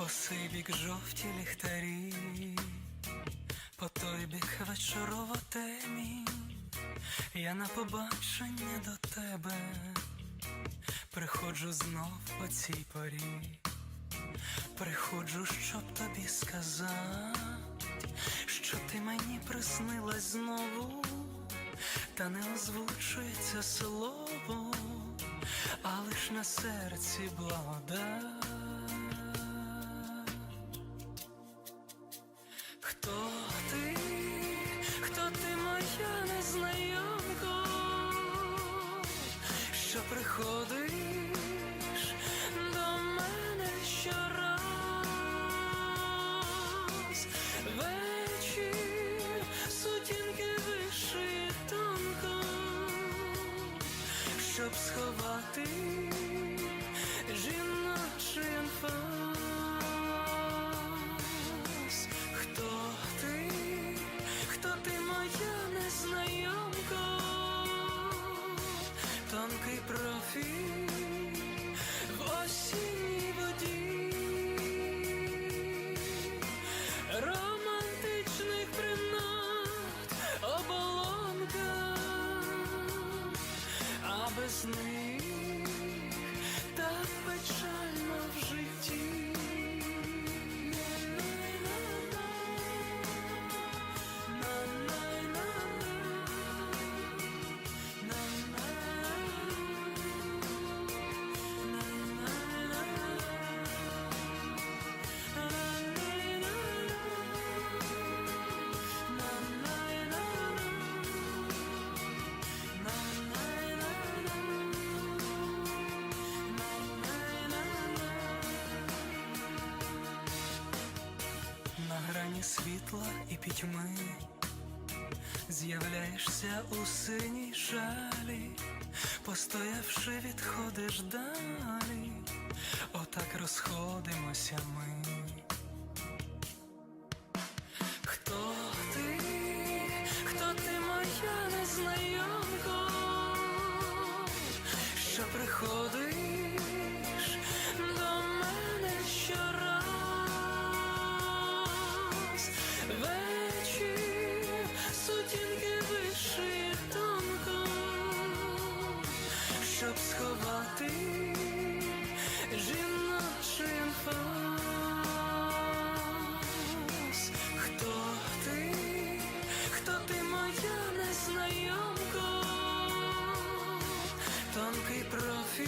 по жовті ліхтарі, по той бік вечорова темінь, я на побачення до тебе. Приходжу знов по цій порі, приходжу, щоб тобі сказати, що ти мені приснилась знову, та не озвучується слово, а лиш на серці благодать. Хто ти, хто ти моя незнайомко, що приходиш до мене щораз? Вечір сутінки вишиє тонко, щоб сховати жіночий анфас. Без так печально в житті. На світла і пітьми. З'являєшся у синій шалі, постоявши, відходиш далі, отак розходимося ми. Хто ти, хто ти моя незнайомко, що приходиш щоб сховати жіночий фас. Хто ти, хто ти моя незнайомко, тонкий профіль